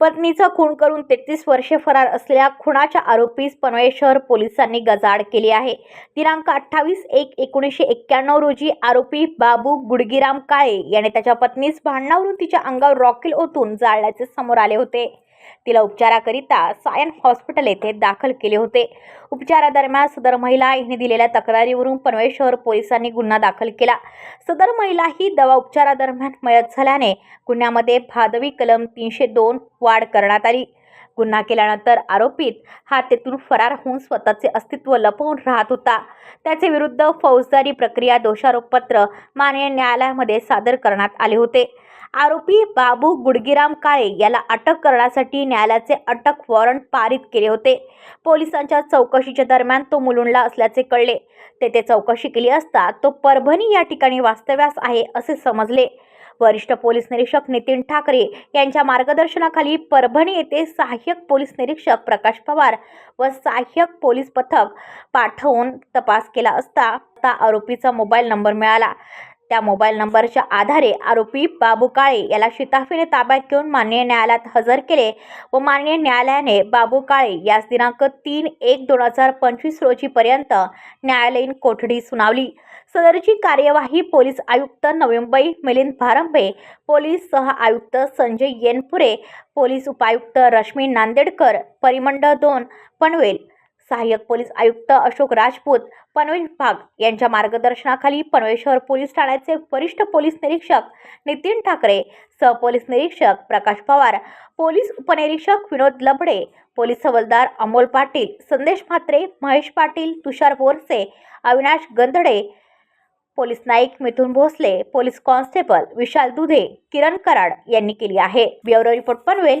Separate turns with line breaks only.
पत्नीचा खून करून तेहतीस वर्षे फरार असलेल्या खुनाच्या आरोपीस पनवेल शहर पोलिसांनी गजाड केली आहे. दिनांक अठ्ठावीस एक एकोणीसशे एक्क्याण्णव रोजी आरोपी बाबू गुडगीराम काळे याने त्याच्या पत्नीस भांडणावरून तिच्या अंगावर रॉकेल ओतून जाळल्याचे समोर आले होते. तिला उपचाराकरिता सायन हॉस्पिटल येथे दाखल केले होते. उपचारादरम्यान सदर महिला हिने दिलेल्या तक्रारीवरून पनवेल शहर पोलिसांनी गुन्हा दाखल केला. सदर महिला ही दवा उपचारादरम्यान मयत झाल्याने गुन्ह्यामध्ये भादवी कलम तीनशे दोन वाढ करण्यात आली. गुन्हा केल्यानंतर आरोपीत हा तेथून फरार होऊन स्वतःचे अस्तित्व लपवून राहत होता. त्याचे विरुद्ध फौजदारी प्रक्रिया दोषारोपपत्र माननीय न्यायालयामध्ये सादर करण्यात आले होते. आरोपी बाबू गुडगीराम काळे याला अटक करण्यासाठी न्यायालयाचे अटक वॉरंट पारित केले होते. पोलिसांच्या चौकशीच्या दरम्यान तो मुलुंडला असल्याचे कळले. तेथे चौकशी केली असता तो परभणी या ठिकाणी वास्तव्यास आहे असे समजले. वरिष्ठ पोलीस निरीक्षक नितीन ठाकरे यांच्या मार्गदर्शनाखाली परभणी येथे सहाय्यक पोलीस निरीक्षक प्रकाश पवार व सहाय्यक पोलीस पथक पाठवून तपास केला असता आरोपीचा मोबाईल नंबर मिळाला. त्या मोबाईल नंबरच्या आधारे आरोपी बाबू काळे याला शिताफीने ताब्यात घेऊन माननीय न्यायालयात हजर केले व माननीय न्यायालयाने बाबू काळे यास दिनांक तीन एक दोन हजार पंचवीस रोजीपर्यंत न्यायालयीन कोठडी सुनावली. सदरची कार्यवाही पोलीस आयुक्त नवी मुंबई मिलिंद भारंबे पोलीस सह आयुक्त संजय येनपुरे पोलीस उपायुक्त रश्मी नांदेडकर परिमंडळ दोन पनवेल सहाय्यक पोलीस आयुक्त अशोक राजपूत पनवेल विभाग यांच्या मार्गदर्शनाखाली पनवेल शहर पोलीस ठाण्याचे वरिष्ठ पोलीस निरीक्षक नितीन ठाकरे सहपोलीस निरीक्षक प्रकाश पवार पोलीस उपनिरीक्षक विनोद लबडे पोलीस हवलदार अमोल पाटील संदेश म्हात्रे महेश पाटील तुषार बोरसे अविनाश गंधडे पोलीस नाईक मिथुन भोसले पोलीस कॉन्स्टेबल विशाल दुधे किरण कराड यांनी केली आहे. Bureau report Panvel.